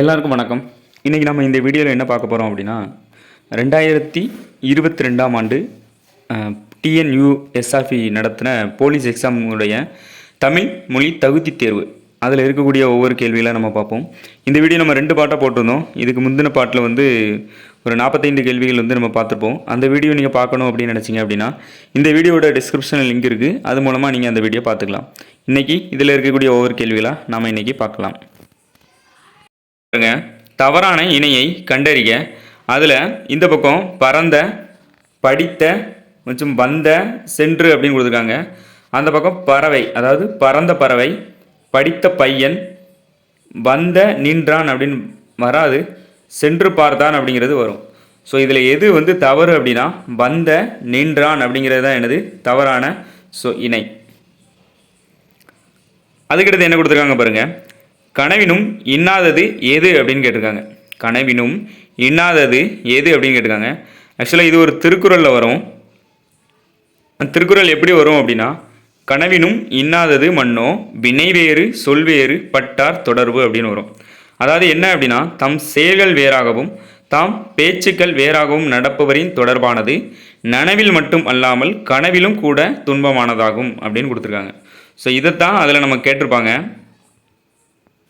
எல்லாருக்கும் வணக்கம். இன்றைக்கி நம்ம இந்த வீடியோவில் என்ன பார்க்க போகிறோம் அப்படின்னா ரெண்டாயிரத்தி இருபத்தி ரெண்டாம் ஆண்டு டிஎன்யூஎஸ்ஆர்பி நடத்தின போலீஸ் எக்ஸாமுடைய தமிழ் மொழி தகுதி தேர்வு. அதில் இருக்கக்கூடிய ஒவ்வொரு கேள்வியெல்லாம் நம்ம பார்ப்போம். இந்த வீடியோ நம்ம ரெண்டு பாட்டாக போட்டிருந்தோம். இதுக்கு முந்தின பாட்டில் வந்து ஒரு நாற்பத்தைந்து கேள்விகள் வந்து நம்ம பார்த்துருப்போம். அந்த வீடியோ நீங்கள் பார்க்கணும் அப்படின்னு நினச்சிங்க அப்படின்னா இந்த வீடியோட டிஸ்கிரிப்ஷனில் லிங்க் இருக்குது அது மூலமாக நீங்கள் அந்த வீடியோ பார்த்துக்கலாம். இன்றைக்கி இதில் இருக்கக்கூடிய ஒவ்வொரு கேள்விகளாக நாம் இன்றைக்கி பார்க்கலாம். பாருங்க. தவறான இணையை கண்டறிக. அதில் இந்த பக்கம் பறந்த படித்த மற்றும் வந்த சென்று அப்படின்னு கொடுத்துருக்காங்க. அந்த பக்கம் பறவை அதாவது பறந்த பறவை படித்த பையன் வந்த நின்றான் அப்படின்னு வராது. சென்று பார்த்தான் அப்படிங்கிறது வரும். ஸோ இதில் எது வந்து தவறு அப்படின்னா வந்த நின்றான் அப்படிங்கிறது தான் எனது தவறான ஸோ இணை. அதுக்கடுத்து என்ன கொடுத்துருக்காங்க பாருங்கள் கனவினும் இன்னாதது எது அப்படின்னு கேட்டிருக்காங்க. கனவினும் இன்னாதது எது அப்படின்னு கேட்டிருக்காங்க. ஆக்சுவலாக இது ஒரு திருக்குறளில் வரும். திருக்குறள் எப்படி வரும் அப்படின்னா கனவினும் இன்னாதது மண்ணோ வினைவேறு சொல்வேறு பட்டார் தொடர்பு அப்படின்னு வரும். அதாவது என்ன அப்படின்னா தம் செயல்கள் வேறாகவும் தாம் பேச்சுக்கள் வேறாகவும் நடப்பவரின் தொடர்பானது நனவில் மட்டும் அல்லாமல் கனவிலும் கூட துன்பமானதாகும் அப்படின்னு கொடுத்துருக்காங்க. ஸோ இதைத்தான் அதில் நம்ம கேட்டிருப்பாங்க.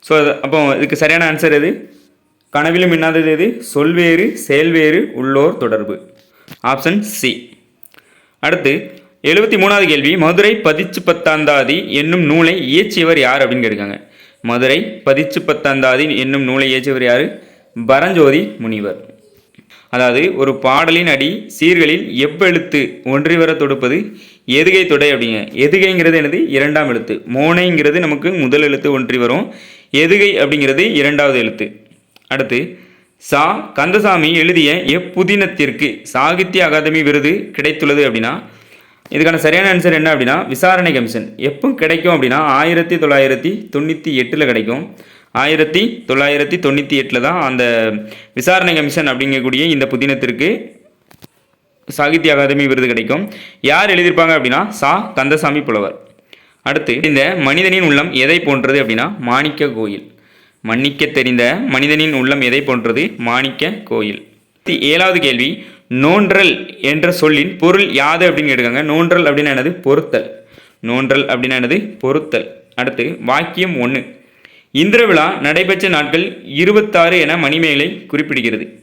ஸோ அது அப்போ இதுக்கு சரியான ஆன்சர் எது? கனவிலும் இன்னாதது எது? சொல்வேறு செயல்வேறு உள்ளோர் தொடர்பு. ஆப்ஷன் சி அடுத்து எழுபத்தி மூணாவது கேள்வி. மதுரை பதிச்சு பத்தாந்தாதி என்னும் நூலை இயற்றியவர் யார் அப்படின்னு கேட்டிருக்காங்க. மதுரை பதிச்சு பத்தாந்தாதி என்னும் நூலை இயற்றியவர் யார்? பரஞ்சோதி முனிவர். அதாவது ஒரு பாடலின் அடி சீர்களில் எவ்வெழுத்து ஒன்றி வர தொடுப்பது? எதுகை தொடை அப்படிங்க. எதுகைங்கிறது என்னது? இரண்டாம் எழுத்து. மோனைங்கிறது நமக்கு முதல் எழுத்து ஒன்றி வரும். எதுகை அப்படிங்கிறது இரண்டாவது எழுத்து. அடுத்து சா கந்தசாமி எழுதிய எப்புதினத்திற்கு சாகித்ய அகாதமி விருது கிடைத்துள்ளது அப்படின்னா இதுக்கான சரியான ஆன்சர் என்ன அப்படின்னா விசாரணை கமிஷன் எப்போ கிடைக்கும் அப்படின்னா ஆயிரத்தி தொள்ளாயிரத்தி தொண்ணூற்றி எட்டில் கிடைக்கும். ஆயிரத்தி தொள்ளாயிரத்தி தொண்ணூற்றி எட்டில் தான் அந்த விசாரணை கமிஷன் அப்படிங்கக்கூடிய இந்த புதினத்திற்கு சாகித்ய அகாதமி விருது கிடைக்கும். யார் எழுதியிருப்பாங்க அப்படின்னா சா. கந்தசாமி புலவர். அடுத்து இந்த மனிதனின் உள்ளம் எதை போன்றது அப்படின்னா மாணிக்க கோயில். மன்னிக்க தெரிந்த மனிதனின் உள்ளம் எதை போன்றது? மாணிக்க கோயில். ஏழாவது கேள்வி நோன்றல் என்ற சொல்லின் பொருள் யாது அப்படின்னு கேட்டுக்காங்க நோன்றல் அப்படின்னா என்னது? பொருத்தல். நோன்றல் அப்படின்னா என்னது? பொருத்தல். அடுத்து வாக்கியம் ஒன்று இந்திர விழா நடைபெற்ற நாட்கள் இருபத்தாறு என மணிமேலை குறிப்பிடுகிறது.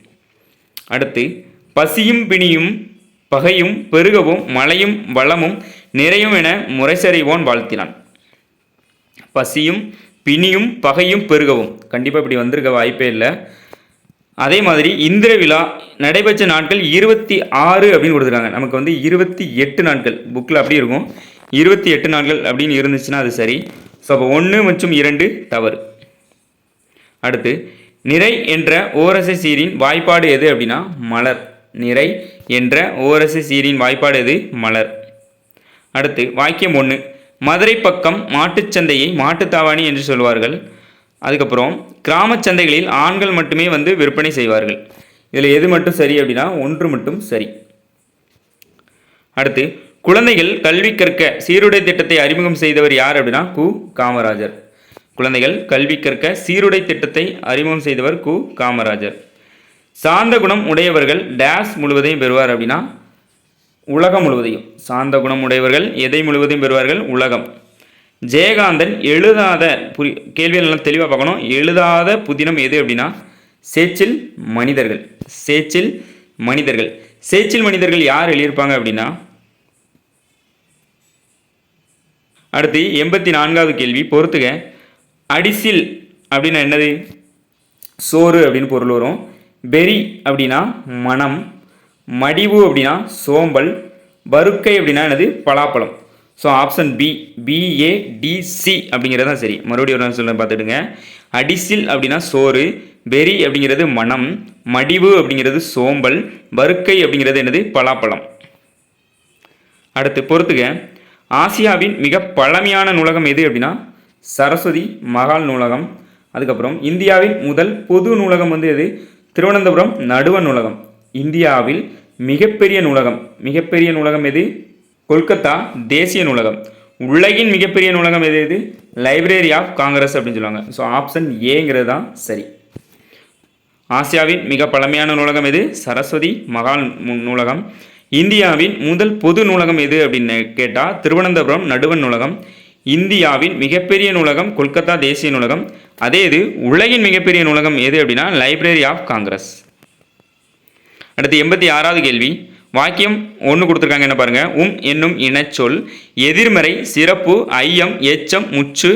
அடுத்து பசியும் பிணியும் பகையும் பெருகவும் மழையும் வளமும் நிறையும் என முறைசறிவோன் வாழ்த்தினான். பசியும் பிணியும் பகையும் பெருகவும். கண்டிப்பாக இப்படி வந்திருக்க வாய்ப்பே இல்லை. அதே மாதிரி இந்திர விழா நடைபெற்ற நாட்கள் இருபத்தி ஆறு அப்படின்னு கொடுத்துருக்காங்க. நமக்கு வந்து இருபத்தி எட்டு நாட்கள். புக்கில் அப்படி இருக்கும். இருபத்தி எட்டு நாட்கள் அப்படின்னு இருந்துச்சுன்னா அது சரி. ஸோ அப்போ ஒன்று மற்றும் இரண்டு தவறு. அடுத்து நிறை என்ற ஓரசை சீரின் வாய்ப்பாடு எது அப்படின்னா மலர். நிறை என்ற ஓரசை சீரின் வாய்ப்பாடு எது? மலர். அடுத்து வாக்கியம் ஒன்று மதுரை பக்கம் மாட்டுச்சந்தையை மாட்டுத்தாவாணி என்று சொல்வார்கள். அதுக்கப்புறம் கிராமச் சந்தைகளில் ஆண்கள் மட்டுமே வந்து விற்பனை செய்வார்கள். இதில் எது மட்டும் சரி அப்படின்னா ஒன்று மட்டும் சரி. அடுத்து குழந்தைகள் கல்வி கற்க சீருடை திட்டத்தை அறிமுகம் செய்தவர் யார் அப்படின்னா கு. காமராஜர். குழந்தைகள் கல்வி கற்க சீருடை திட்டத்தை அறிமுகம் செய்தவர் கு. காமராஜர். சார்ந்த குணம் உடையவர்கள் டேஸ் முழுவதையும் பெறுவார் அப்படின்னா உலகம் முழுவதையும். சார்ந்த குணம் உடையவர்கள் எதை முழுவதையும் பெறுவார்கள்? உலகம். ஜெயகாந்தன் எழுதாத புரி கேள்விகள் எல்லாம் தெளிவாக பார்க்கணும். எழுதாத புதினம் எது அப்படின்னா சேச்சில் மனிதர்கள். சேச்சில் மனிதர்கள். சேச்சில் மனிதர்கள் யார் எழுதியிருப்பாங்க அப்படின்னா அடுத்து எண்பத்தி நான்காவது கேள்வி பொறுத்துக. அடிசில் அப்படின்னா என்னது? சோறு அப்படின்னு பொருள் வரும். பெரி அப்படின்னா மனம் மடிவு அப்படின்னா சோம்பல். பருக்கை அப்படின்னா என்னது? பலாப்பழம். ஸோ ஆப்ஷன் பி பிஏடிசி அப்படிங்கிறது தான் சரி. மறுபடியும் ஒரு சொல்ல பார்த்துடுங்க. அடிசில் அப்படின்னா சோறு பெரி அப்படிங்கிறது மனம் மடிவு அப்படிங்கிறது சோம்பல். பருக்கை அப்படிங்கிறது என்னது? பலாப்பழம். அடுத்து பொறுத்துக்க ஆசியாவின் மிக பழமையான நூலகம் எது அப்படின்னா சரஸ்வதி மகால் நூலகம். அதுக்கப்புறம் இந்தியாவின் முதல் பொது நூலகம் வந்து எது? திருவனந்தபுரம் நடுவ நூலகம். இந்தியாவில் மிகப்பெரிய நூலகம். மிகப்பெரிய நூலகம் எது? கொல்கத்தா தேசிய நூலகம். உலகின் மிகப்பெரிய நூலகம் எது எது லைப்ரரி ஆஃப் காங்கிரஸ் அப்படின்னு சொல்லுவாங்க. ஸோ ஆப்ஷன் ஏங்கிறது தான் சரி. ஆசியாவின் மிக பழமையான நூலகம் எது? சரஸ்வதி மகால் நூலகம். இந்தியாவின் முதல் பொது நூலகம் எது அப்படின்னு கேட்டால் திருவனந்தபுரம் நடுவண் நூலகம். இந்தியாவின் மிகப்பெரிய நூலகம் கொல்கத்தா தேசிய நூலகம். அதே இது உலகின் மிகப்பெரிய நூலகம் எது அப்படின்னா லைப்ரரி ஆஃப் காங்கிரஸ் அடுத்து எண்பத்தி ஆறாவது கேள்வி. வாக்கியம் ஒன்று கொடுத்துருக்காங்க என்ன பாருங்கள் உம் என்னும் இனச்சொல் எதிர்மறை சிறப்பு ஐயம் எச்சம் முச்சு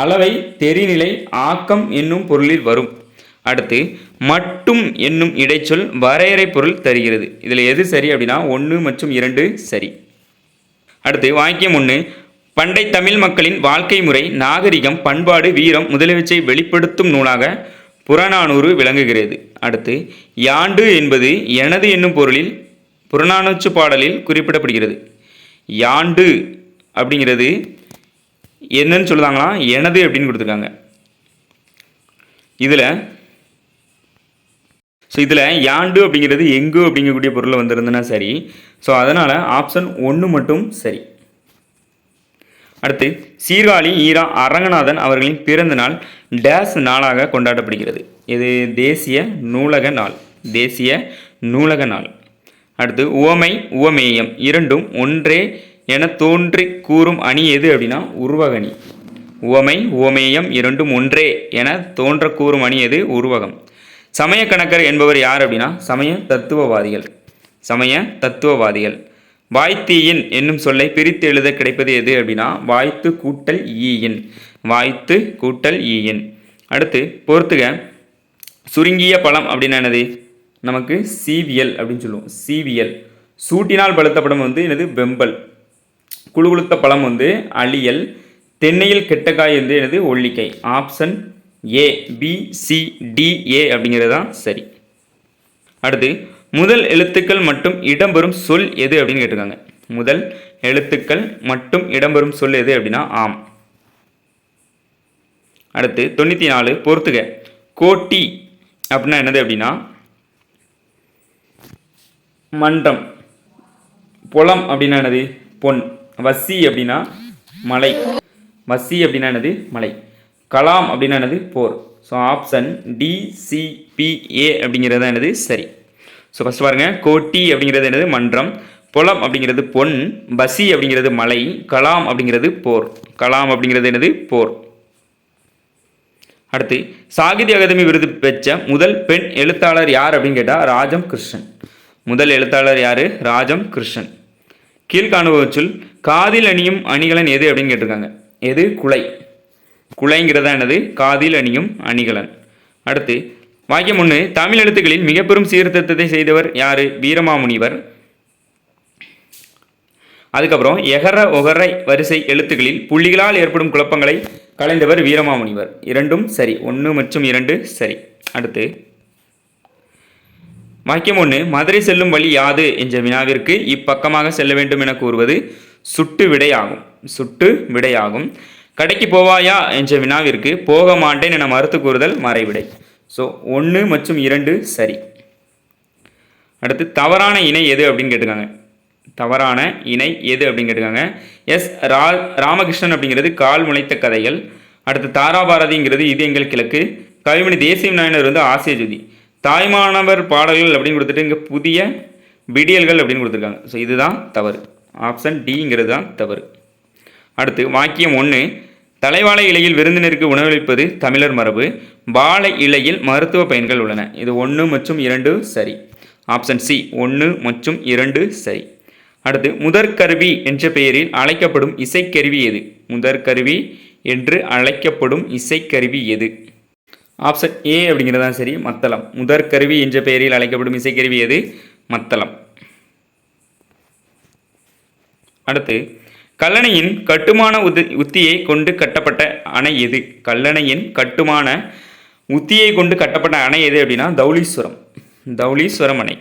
அளவை தெரிநிலை ஆக்கம் என்னும் பொருளில் வரும். அடுத்து மட்டும் என்னும் இடைச்சொல் வரையறை பொருள் தருகிறது. இதில் எது சரி அப்படின்னா ஒன்று மற்றும் இரண்டு சரி. அடுத்து வாக்கியம் ஒன்று பண்டை தமிழ் மக்களின் வாழ்க்கை முறை நாகரிகம் பண்பாடு வீரம் முதலியவற்றை வெளிப்படுத்தும் நூலாக புறநானூறு விளங்குகிறது. அடுத்து யாண்டு என்பது எனது என்னும் பொருளில் புறநானூற்று பாடலில் குறிப்பிடப்படுகிறது. யாண்டு அப்படிங்கிறது என்னன்னு சொல்லுதாங்களா? எனது அப்படின்னு கொடுத்துருக்காங்க. இதில் ஸோ இதில் யாண்டு அப்படிங்கிறது எங்கு அப்படிங்கக்கூடிய பொருள் வந்திருந்ததுன்னா சரி. ஸோ அதனால் ஆப்ஷன் ஒன்று மட்டும் சரி. அடுத்து சீர்காழி ஈரா அரங்கநாதன் அவர்களின் பிறந்த நாள் டேஸ் நாளாக கொண்டாடப்படுகிறது. இது தேசிய நூலக நாள். தேசிய நூலக நாள். அடுத்து உவமை உவமேயம் இரண்டும் ஒன்றே என தோன்றி கூறும் அணி எது அப்படின்னா உருவகணி. உவமை உவமேயம் இரண்டும் ஒன்றே என தோன்ற கூறும் அணி எது? உருவகம். சமய கணக்கர் என்பவர் யார் அப்படின்னா? சமய தத்துவவாதிகள். சமய தத்துவவாதிகள். வாய்த்தீயின் என்னும் சொல்லை பிரித்து எழுத கிடைப்பது எது அப்படின்னா? வாய்த்து கூட்டல் ஈயின். வாய்த்து கூட்டல் ஈயின். அடுத்து பொறுத்துக. சுருங்கிய பழம் அப்படின்னா என்னது? நமக்கு சிவிஎல் அப்படின்னு சொல்லுவோம். சிவியல். சூட்டினால் பழுத்த படம் வந்து எனது வெம்பல். குழுகுழுத்த பழம் வந்து அழியல். தென்னையில் கெட்டக்காய் வந்து எனது ஒல்லிக்கை option A B C D A அப்படிங்கிறது தான் சரி. அடுத்து முதல் எழுத்துக்கள் மட்டும் இடம்பெறும் சொல் எது அப்படின்னு கேட்டிருக்காங்க. முதல் எழுத்துக்கள் மட்டும் இடம்பெறும் சொல் எது அப்படின்னா ஆம். அடுத்து தொண்ணூற்றி நாலு பொறுத்துக. கோட்டி அப்படின்னா என்னது அப்படின்னா? மன்றம். புலம் அப்படின்னா என்னது? பொன். வசி அப்படின்னா மலை. வசி அப்படின்னா என்னது? மலை. கலாம் அப்படின்னா என்னது? போர். ஸோ ஆப்ஷன் டிசிபிஏ அப்படிங்கிறது தான் என்னது? சரி. ஸோ ஃபஸ்ட் பாருங்கள் கோட்டி அப்படிங்கிறது என்னது? மன்றம். புலம் அப்படிங்கிறது பொன். பசி அப்படிங்கிறது மலை. கலாம் அப்படிங்கிறது போர். கலாம் அப்படிங்கிறது என்னது? போர். அடுத்து சாகித்ய அகாதமி விருது பெற்ற முதல் பெண் எழுத்தாளர் யார் அப்படின்னு கேட்டால் ராஜம் கிருஷ்ணன். முதல் எழுத்தாளர் யார்? ராஜம் கிருஷ்ணன். கீழ்காணுவச்சுள் காதில் அணியும் அணிகலன் எது அப்படின்னு கேட்டிருக்காங்க? எது? குலை. குலைங்கிறதா எனது காதில் அணியும் அணிகலன். அடுத்து வாக்கியம் ஒன்று. தமிழ் எழுத்துக்களில் மிக பெரும் சீர்திருத்தத்தை செய்தவர் யார்? வீரமாமுனிவர். அதுக்கப்புறம் எகர ஒகரை வரிசை எழுத்துக்களில் புள்ளிகளால் ஏற்படும் குழப்பங்களை கலைந்தவர் வீரமாமுனிவர். இரண்டும் சரி. ஒன்று மற்றும் இரண்டு சரி. அடுத்து வாக்கியம் ஒன்று. மதுரை செல்லும் வழி யாது என்ற வினாவிற்கு இப்பக்கமாக செல்ல வேண்டும் என கூறுவது சுட்டு விடையாகும். சுட்டு விடையாகும். கடைக்கு போவாயா? என்ற வினாவிற்கு போக மாட்டேன் என மறுத்து கூறுதல் மறைவிடை. ஸோ ஒன்று மற்றும் இரண்டு சரி. அடுத்து தவறான இணை எது அப்படின்னு கேட்டிருக்காங்க. தவறான இணை எது அப்படின்னு கேட்டிருக்காங்க. எஸ் ரா ராமகிருஷ்ணன் அப்படிங்கிறது கால் முளைத்த கதைகள். அடுத்து தாராபாரதிங்கிறது இது எங்கள் கிழக்கு. கவிமணி தேசிய நாயனர் வந்து ஆசிய ஜோதி. தாய்மானவர் பாடல்கள் அப்படின்னு கொடுத்துட்டு இங்கே புதிய விடியல்கள் அப்படின்னு கொடுத்துருக்காங்க. ஸோ இதுதான் தவறு. ஆப்ஷன் டிங்கிறது தான் தவறு. அடுத்து வாக்கியம் ஒன்று தலைவாழை இலையில் விருந்தினருக்கு உணவளிப்பது தமிழர் மரபு வாழை இலையில் மருத்துவ பயன்கள் உள்ளன. இது ஒன்று மற்றும் இரண்டு சரி. ஆப்ஷன் சி ஒன்று மற்றும் இரண்டு சரி. அடுத்து முதற்கருவி என்ற பெயரில் அழைக்கப்படும் இசைக்கருவி எது? முதற்கருவி என்று அழைக்கப்படும் இசைக்கருவி எது? ஆப்ஷன் ஏ அப்படிங்கிறது தான் சரி மத்தளம். முதற்கருவி என்ற பெயரில் அழைக்கப்படும் இசைக்கருவி எது? மத்தளம். அடுத்து கல்லணையின் கட்டுமான உத்தி உத்தியை கொண்டு கட்டப்பட்ட அணை எது? கல்லணையின் கட்டுமான உத்தியை கொண்டு கட்டப்பட்ட அணை எது அப்படின்னா தௌலீஸ்வரம் தௌலீஸ்வரம் அணை.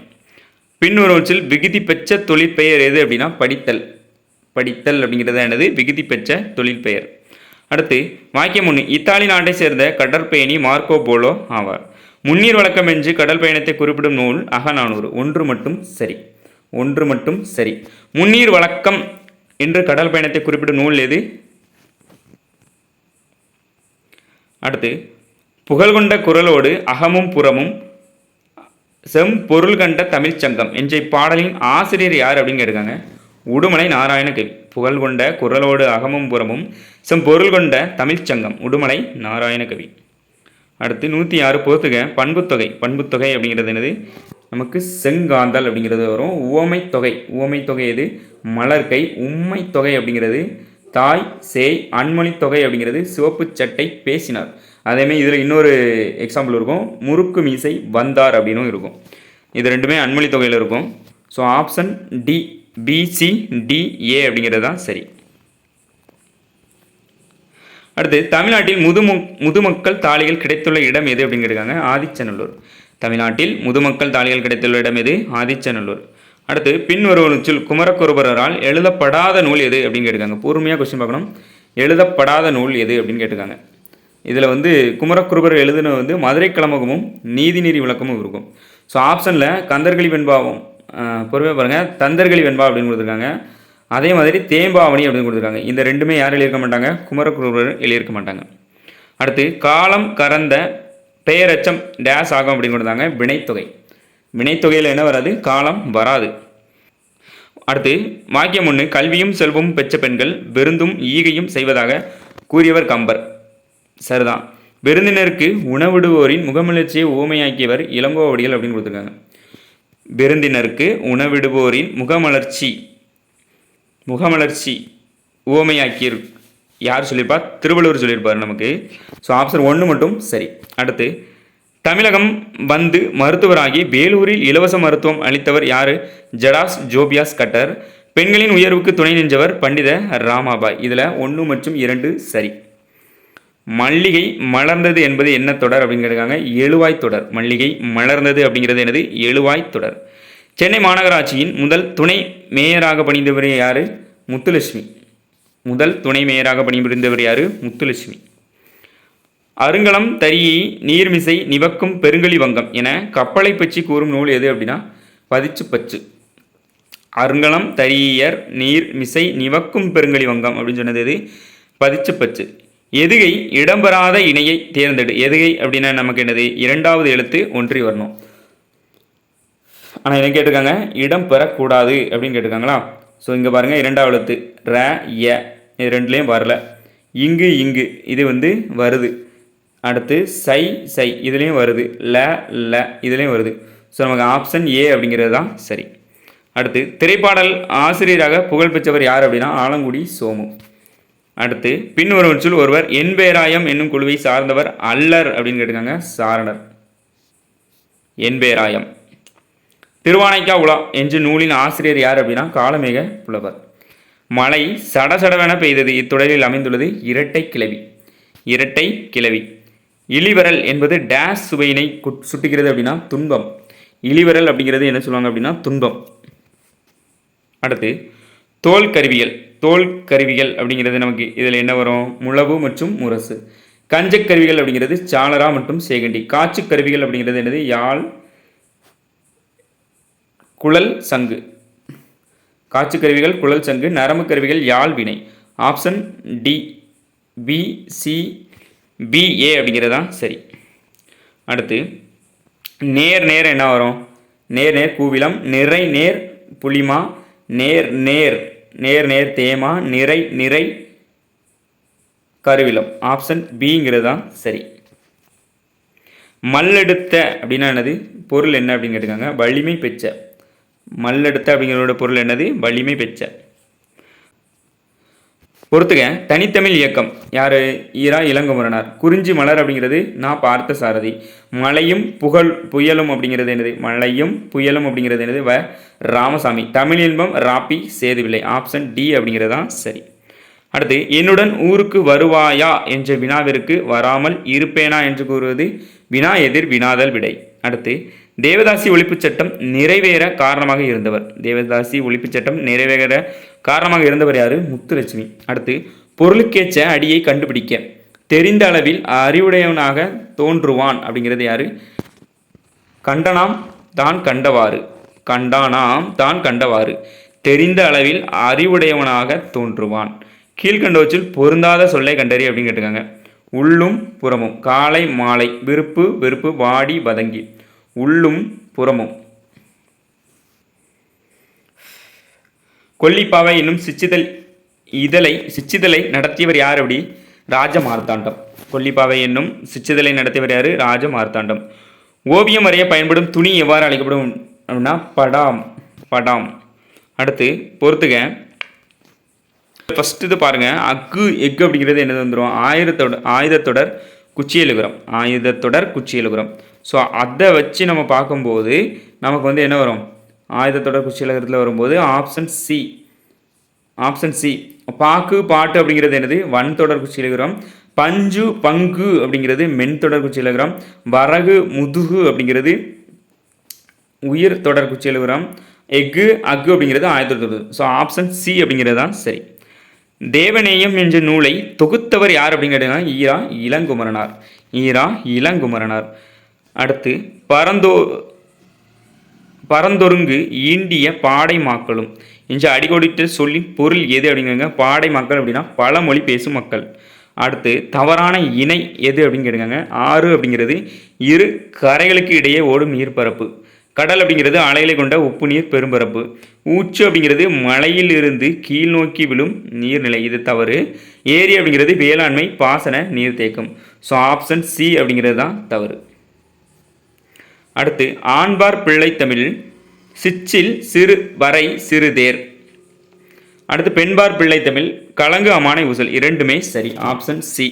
பின்வருவற்றில் விகுதி பெற்ற தொழிற்பெயர் எது அப்படின்னா படித்தல். படித்தல் அப்படிங்கிறது எனது விகுதி பெற்ற தொழிற்பெயர் அடுத்து வாக்கியம் ஒன்று. இத்தாலி நாட்டை சேர்ந்த கடற்பயணி மார்க்கோ போலோ ஆவார். முன்னீர் வழக்கம் என்று கடல் பயணத்தை குறிப்பிடும் நூல் அகநானூறு. ஒன்று மட்டும் சரி. ஒன்று மட்டும் சரி. முன்னீர் வழக்கம் என்று கடல் பயணத்தை குறிப்பிடும் நூல் எது? அடுத்து புகழ்கொண்ட குரலோடு அகமும் புறமும் செம் பொருள் கண்ட தமிழ்ச்சங்கம் என்ற இப்பாடலின் ஆசிரியர் யார் அப்படின்னு கேட்டிருக்காங்க? உடுமலை நாராயண கவி புகழ் கொண்ட குரலோடு அகமும் புறமும் செம் பொருள் கொண்ட தமிழ்ச்சங்கம் உடுமலை நாராயண கவி அடுத்து நூற்றி ஆறு போத்துக பண்புத்தொகை பண்புத்தொகை அப்படிங்கிறது என்னது? நமக்கு செங்காந்தல் அப்படிங்கிறது வரும். உவமை தொகை. உவமை தொகை எது? மலர்கை. உண்மை தொகை அப்படிங்கிறது தாய் சேய் அன்மொழி தொகை அப்படிங்கிறது சிவப்பு சட்டை பேசினார். அதேமாதிரி இதில் இன்னொரு எக்ஸாம்பிள் இருக்கும். முறுக்கு மீசை வந்தார் அப்படின்னும் இருக்கும். இது ரெண்டுமே அன்மொழி தொகையில் இருக்கும். So option D B C D A அப்படிங்கிறது தான் சரி. அடுத்து தமிழ்நாட்டில் முதுமு முதுமக்கள் தாலிகள் கிடைத்துள்ள இடம் எது அப்படின்னு ஆதிச்சநல்லூர். தமிழ்நாட்டில் முதுமக்கள் தாளிகள் கிடைத்துள்ள இடம் எது? ஆதிச்சநல்லூர். அடுத்து பின்வருவனுச்சில் குமரக்குருபரால் எழுதப்படாத நூல் எது அப்படின்னு கேட்டிருக்காங்க. பொறுமையாக கொஸ்டின் பார்க்கணும். எழுதப்படாத நூல் எது அப்படின்னு கேட்டிருக்காங்க. இதில் வந்து குமரக்குருபர் எழுதுன வந்து மதுரை கிளமகமும் நீதிநெறி விளக்கமும் இருக்கும். ஸோ ஆப்ஷனில் கந்தர்களி வெண்பாவும் பொறுமையாக பாருங்கள் தந்தர்களி வெண்பா அப்படின்னு கொடுத்துருக்காங்க. அதே மாதிரி தேம்பாவணி அப்படின்னு கொடுத்துருக்காங்க. இந்த ரெண்டுமே யார் எழுதியிருக்க மாட்டாங்க? குமரக்குருபர் எழுதியிருக்க மாட்டாங்க. அடுத்து காலம் கறந்த பெயரச்சம் டேஸ் ஆகும் அப்படின்னு கொடுத்தாங்க. வினைத்தொகை. வினைத்தொகையில் என்ன வராது? காலம் வராது. அடுத்து வாக்கியம் ஒன்று கல்வியும் செல்வமும் பெற்ற பெண்கள் விருந்தும் ஈகையும் செய்வதாக கூறியவர் கம்பர். சரிதான். விருந்தினருக்கு உணவிடுவோரின் முகமலர்ச்சியை ஊமையாக்கியவர் இளங்கோவடிகள் அப்படின்னு கொடுத்துருக்காங்க. விருந்தினருக்கு உணவிடுவோரின் முகமலர்ச்சி முகமலர்ச்சி ஊமையாக்கியிருக்கு. யார் சொல்லியிருப்பா? திருவள்ளுவர் சொல்லியிருப்பார் நமக்கு. ஸோ ஆப்ஷன் ஒன்று மட்டும் சரி. அடுத்து தமிழகம் வந்து மருத்துவராகி வேலூரில் இலவச மருத்துவம் அளித்தவர் யார்? ஜடாஸ் ஜோபியாஸ் கட்டர். பெண்களின் உயர்வுக்கு துணை நின்றவர் பண்டித ராமாபாய். இதில் ஒன்று மற்றும் இரண்டு சரி. மல்லிகை மலர்ந்தது என்பது என்ன தொடர் அப்படின்னு எழுவாய் தொடர். மல்லிகை மலர்ந்தது அப்படிங்கிறது என்னது? எழுவாய் தொடர். சென்னை மாநகராட்சியின் முதல் துணை மேயராக பணிந்தவர் யார்? முத்துலட்சுமி. முதல் துணை மேயராக பணிபுரிந்தவர் யார்? முத்துலட்சுமி. அருங்கலம் தரியை நீர்மிசை நிவக்கும் பெருங்கலி வங்கம் என கப்பலை பற்றி கூறும் நூல் எது அப்படின்னா பதிச்சு பச்சு. அருங்கலம் தரியர் நீர் மிசை நிவக்கும் பெருங்கலி வங்கம் அப்படின்னு சொன்னது எது? பதிச்சு பச்சு. எதுகை இடம்பெறாத இணையை தேர்ந்தெடு. எதுகை அப்படின்னா நமக்கு என்னது? இரண்டாவது எழுத்து ஒன்றி வரணும். ஆனால் என்ன கேட்டிருக்காங்க இடம் பெறக்கூடாது அப்படின்னு கேட்டிருக்காங்களா? ஸோ இங்கே பாருங்கள் இரண்டாவது எழுத்து. ர ய இது ரெண்டுலேயும் வரல. இங்கு இங்கு. இது வந்து வருது. அடுத்து சை சை. இதுலேயும் வருது. ல ல. இதுலேயும் வருது. ஸோ நமக்கு ஆப்ஷன் ஏ அப்படிங்கிறது தான் சரி. அடுத்து திரைப்பாடல் ஆசிரியராக புகழ்பெற்றவர் யார் அப்படின்னா ஆலங்குடி சோமு. அடுத்து பின்வரும் சொல் ஒருவர் என்பேராயம் என்னும் குழுவை சார்ந்தவர் அல்லர் அப்படின்னு கேட்டிருக்காங்க சாரணர். என்பேராயம் திருவானைக்கா உலா என்ற நூலின் ஆசிரியர் யார் அப்படின்னா காலமேக புலவர். மழை சடசடவென பெய்தது. இத்தொடரில் அமைந்துள்ளது இரட்டை கிளவி இரட்டை கிளவி இழிவரல் என்பது டேஸ் சுவையினை குட்- சுட்டுகிறது அப்படின்னா துன்பம். இழிவரல் அப்படிங்கிறது என்ன சொல்லுவாங்க அப்படின்னா துன்பம். அடுத்து தோல் கருவிகள் தோல் கருவிகள் அப்படிங்கிறது நமக்கு இதில் என்ன வரும்? முழவு மற்றும் முரசு. கஞ்சக்கருவிகள் அப்படிங்கிறது சாளரா மற்றும் சேகண்டி. காற்று கருவிகள் அப்படிங்கிறது என்னது? யாழ் குழல் சங்கு. காட்சி கருவிகள் குழல் சங்கு நரம்பு கருவிகள் யாழ் வினை. Option D B C B A அப்படிங்கிறது? தான் சரி. அடுத்து நேர் நேர் என்ன வரும்? நேர் நேர் கூவிலம் நிறை நேர் புளிமா நேர் நேர் நேர் நேர் தேமா நிறை நிறை கருவிலம். ஆப்ஷன் பிங்கிறது தான் சரி. மல்லெடுத்த அப்படின்னா என்னது? பொருள் என்ன அப்படின்னு கேட்டுக்காங்க வலிமை பெற்ற மல்லெடுத்த அப்படிங்கிறோட பொருள் என்னது? வலிமை பெற்ற. பொறுத்துக தனித்தமிழ் இயக்கம். யார்? ஈரா இளங்குமரனார் குறிஞ்சி மலர் அப்படிங்கிறது நான் பார்த்த சாரதி. மலையும் புகழ் புயலும் அப்படிங்கிறது என்னது? மலையும் புயலும் அப்படிங்கிறது என்னது? வ. ராமசாமி. தமிழ் இன்பம் ராப்பி சேதுவில்லை. ஆப்ஷன் டி அப்படிங்கிறது தான் சரி. அடுத்து என்னுடன் ஊருக்கு வருவாயா என்ற வினாவிற்கு வராமல் இருப்பேனா என்று கூறுவது? வினா எதிர் வினாதல் விடை. அடுத்து தேவதாசி ஒழிப்புச் சட்டம் நிறைவேற காரணமாக இருந்தவர். தேவதாசி ஒழிப்புச் சட்டம் நிறைவேற காரணமாக இருந்தவர் யாரு? முத்துலட்சுமி. அடுத்து பொருளுக்கேற்ற அடியை கண்டுபிடிக்க. தெரிந்த அளவில் அறிவுடையவனாக தோன்றுவான் அப்படிங்கிறது யாரு? கண்டனாம் தான் கண்டவாறு. கண்டானாம் தான் கண்டவாறு. தெரிந்த அளவில் அறிவுடையவனாக தோன்றுவான். கீழ்கண்டவற்றில் பொருந்தாத சொல்லை கண்டறி அப்படின்னு கேட்டுக்காங்க உள்ளும் புறமும். காலை மாலை விருப்பு வெறுப்பு வாடி வதங்கி. உள்ளும் புறமும். கொல்லிப்பாவை என்னும் சிச்சிதழ் இதழை சிச்சிதழை நடத்தியவர் யார் அப்படி? ராஜ மார்த்தாண்டம் கொல்லிப்பாவை என்னும் சிச்சிதழை நடத்தியவர் யார்? ராஜ மார்த்தாண்டம் ஓவியம் வரைய பயன்படும் துணி எவ்வாறு அழைக்கப்படும் அப்படின்னா படாம் படாம். அடுத்து பொறுத்துக. ஃபஸ்ட்டு இது பாருங்கள் அக்கு எக்கு அப்படிங்கிறது என்னது வந்துடும் ஆயுதத்தொட ஆயுதத்தொடர் குச்சி எழுகுறம் ஆயுதத்தொடர் குச்சி எழுகுறம் ஸோ அதை வச்சு நம்ம பார்க்கும்போது நமக்கு வந்து என்ன வரும்? ஆயுதத்தொடர் குச்சி வரும்போது ஆப்ஷன் சி ஆப்ஷன் சி பாக்கு பாட்டு அப்படிங்கிறது என்னது? வன் தொடர் குச்சி பஞ்சு பங்கு அப்படிங்கிறது மென் தொடர் குச்சி வரகு முதுகு அப்படிங்கிறது உயிர் தொடர் குச்சி எஃகு அக்கு அப்படிங்கிறது ஆயுதத்தொடர் ஸோ ஆப்ஷன் சி அப்படிங்கிறது தான் சரி. தேவநேயம் என்ற நூலை தொகுத்தவர் யார் அப்படின்னு கேட்டீங்கன்னா ஈரா இளங்குமரனார். ஈரா இளங்குமரனார். அடுத்து பரந்தோ பரந்தொருங்கு ஈண்டிய பாடை மாக்களும் என்ற அடிக்கோடிட்டு சொல்லி பொருள் எது அப்படிங்கிறாங்க? பாடை மக்கள் அப்படின்னா பல மொழி பேசும் மக்கள். அடுத்து தவறான இணை எது அப்படின்னு கேட்டுக்காங்க ஆறு அப்படிங்கிறது இரு கரைகளுக்கு இடையே ஓடும் நீர்ப்பரப்பு. கடல் அப்படிங்கிறது அலைகளை கொண்ட உப்பு நீர் பெரும்பரப்பு. ஊச்சு அப்படிங்கிறது மலையிலிருந்து கீழ் நோக்கி விழும் நீர்நிலை. இது தவறு. ஏரி அப்படிங்கிறது வேளாண்மை பாசன நீர்த்தேக்கம். ஸோ ஆப்ஷன் சி அப்படிங்கிறது தான் தவறு. அடுத்து ஆண்பார் பிள்ளை தமிழ் சிச்சில் சிறு வரை சிறுதேர் அடுத்து பெண்பார் பிள்ளை தமிழ் கலங்கு அமானை ஊசல் இரண்டுமே சரி ஆப்ஷன் சி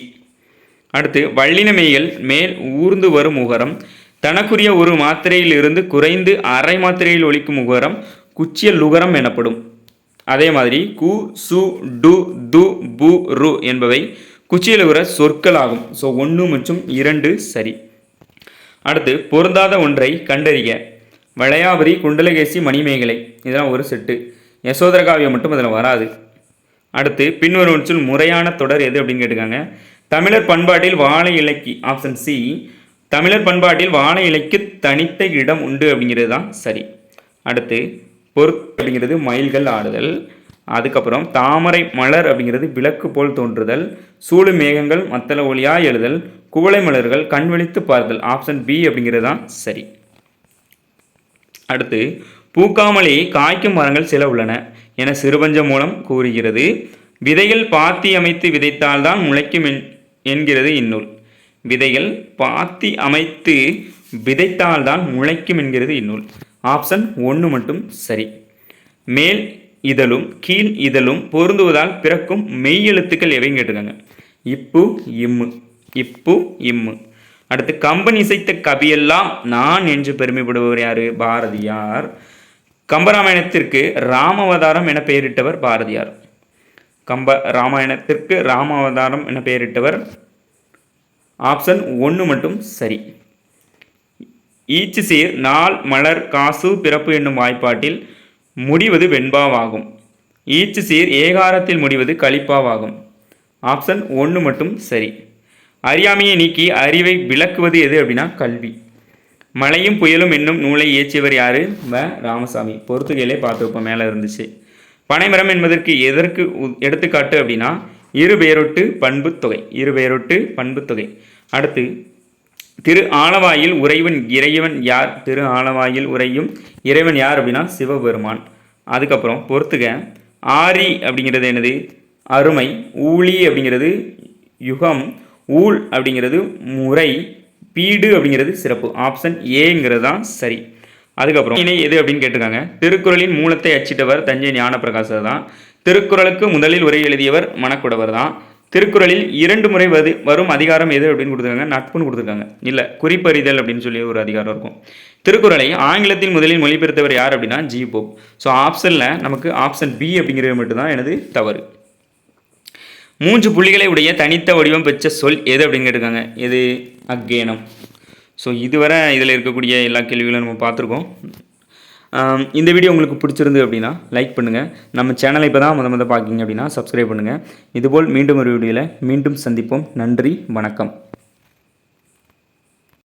அடுத்து வள்ளினமேயல் மேல் ஊர்ந்து வரும் முகரம் தனக்குரிய ஒரு மாத்திரையில் இருந்து குறைந்து அரை மாத்திரையில் ஒழிக்கும் முகரம் குச்சியல் லுகரம் எனப்படும். அதே மாதிரி கு சு டு து பு ரு என்பவை குச்சியில் சொற்கள் ஆகும் ஸோ ஒன்று மற்றும் இரண்டு சரி. அடுத்து பொருந்தாத ஒன்றை கண்டறிய வளையாபதி குண்டலகேசி மணிமேகலை. இதெல்லாம் ஒரு செட்டு. யசோதர காவியம் மட்டும் அதில் வராது. அடுத்து பின்வருவற்றில் முறையான தொடர் எது அப்படின்னு கேட்டுக்காங்க தமிழர் பண்பாட்டில் வாழை இலக்கி ஆப்ஷன் சி தமிழர் பண்பாட்டில் வாழை இலைக்கு தனித்த இடம் உண்டு அப்படிங்கிறது தான் சரி. அடுத்து பொருத் அப்படிங்கிறது மயில்கள் ஆடுதல் அதுக்கப்புறம் தாமரை மலர் அப்படிங்கிறது விளக்கு போல் தோன்றுதல் சூடு மேகங்கள் மத்தள ஒளியா எழுதல் குவளை மலர்கள் கண்விழித்து பார்த்தல் ஆப்ஷன் பி அப்படிங்கிறது தான் சரி. அடுத்து பூக்காமலே காய்க்கும் மரங்கள் சில உள்ளன என சிறுபஞ்சம் மூலம் கூறுகிறது. விதைகள் பாத்தி அமைத்து விதைத்தால்தான் முளைக்கும் என்- என்கிறது இந்நூல். விதைகள் பாத்தி அமைத்து விதைத்தால்தான் முளைக்கும் என்கிறது இந்நூல். ஆப்ஷன் ஒன்று மட்டும் சரி. மேல் இதழும் கீழ் இதழும் பொருந்துவதால் பிறக்கும் மெய் எழுத்துக்கள் எவையும் கேட்டிருக்காங்க. இப்பு இம்மு. இப்பு இம்மு. அடுத்து கம்பன் இசைத்த கவியெல்லாம் நான் என்று பெருமைப்படுபவர் யார்? பாரதியார். கம்பராமாயணத்திற்கு ராமவதாரம் என பெயரிட்டவர் பாரதியார். கம்ப ராமாயணத்திற்கு ராமாவதாரம் என பெயரிட்டவர் ஆப்ஷன் ஒன்று மட்டும் சரி. ஈச்சு சீர் நாள் மலர் காசு பிறப்பு என்னும் வாய்ப்பாட்டில் முடிவது வெண்பாவாகும். ஈச்சு சீர் ஏகாரத்தில் முடிவது கழிப்பாவாகும் ஆப்ஷன் ஒன்று மட்டும் சரி. அறியாமையை நீக்கி அறிவை விளக்குவது எது அப்படின்னா கல்வி. மழையும் புயலும் என்னும் நூலை இயற்றியவர் யார்? வ ராமசாமி. பொறுத்துகையிலே பார்த்துருப்போம் மேலே இருந்துச்சு. பனைமரம் என்பதற்கு எதற்கு உ- எடுத்துக்காட்டு அப்படின்னா இரு பெயரொட்டு பண்புத் பண்புத்தொகை இரு பெயரொட்டு அடுத்து திரு ஆலவாயில் உறைவன் இறைவன் யார்? திரு ஆலவாயில் உறையும் இறைவன் யார் அப்படின்னா சிவபெருமான். அதுக்கப்புறம் பொறுத்துக. ஆரி அப்படிங்கிறது என்னது? அருமை. ஊழி அப்படிங்கிறது யுகம். ஊழ் அப்படிங்கிறது முறை. பீடு அப்படிங்கிறது சிறப்பு. ஆப்ஷன் ஏங்கிறது தான் சரி. அதுக்கப்புறம் இணை எது அப்படின்னு கேட்டிருக்காங்க. திருக்குறளின் மூலத்தை அச்சிட்டவர் தஞ்சை ஞானப்பிரகாசர் தான். திருக்குறளுக்கு முதலில் உரை எழுதியவர் மணக்குடவர் தான். திருக்குறளில் இரண்டு முறை வது வரும் அதிகாரம் எது அப்படின்னு கொடுத்துருக்காங்க? நட்புன்னு கொடுத்துருக்காங்க. இல்லை குறிப்பறிதல் அப்படின்னு சொல்லி ஒரு அதிகாரம் இருக்கும். திருக்குறளை ஆங்கிலத்தில் முதலில் மொழிபெயர்த்தவர் யார் அப்படின்னா? ஜி. போப். ஸோ ஆப்ஷனில் நமக்கு ஆப்ஷன் பி அப்படிங்கிறது மட்டும்தான் எனது தவறு. மூன்று புள்ளிகளை உடைய தனித்த வடிவம் பெற்ற சொல் எது அப்படின்னு கேட்டிருக்காங்க? எது? அக்கேனம் ஸோ இதுவரை இதில் இருக்கக்கூடிய எல்லா கேள்விகளும் நம்ம பார்த்துருக்கோம். இந்த வீடியோ உங்களுக்கு பிடிச்சிருந்து அப்படின்னா லைக் பண்ணுங்கள் நம்ம சேனலை இப்போ தான் முத முத பார்க்கிங்க அப்படின்னா சப்ஸ்கிரைப் பண்ணுங்கள் இதுபோல் மீண்டும் ஒரு வீடியோவில் மீண்டும் சந்திப்போம். நன்றி வணக்கம்.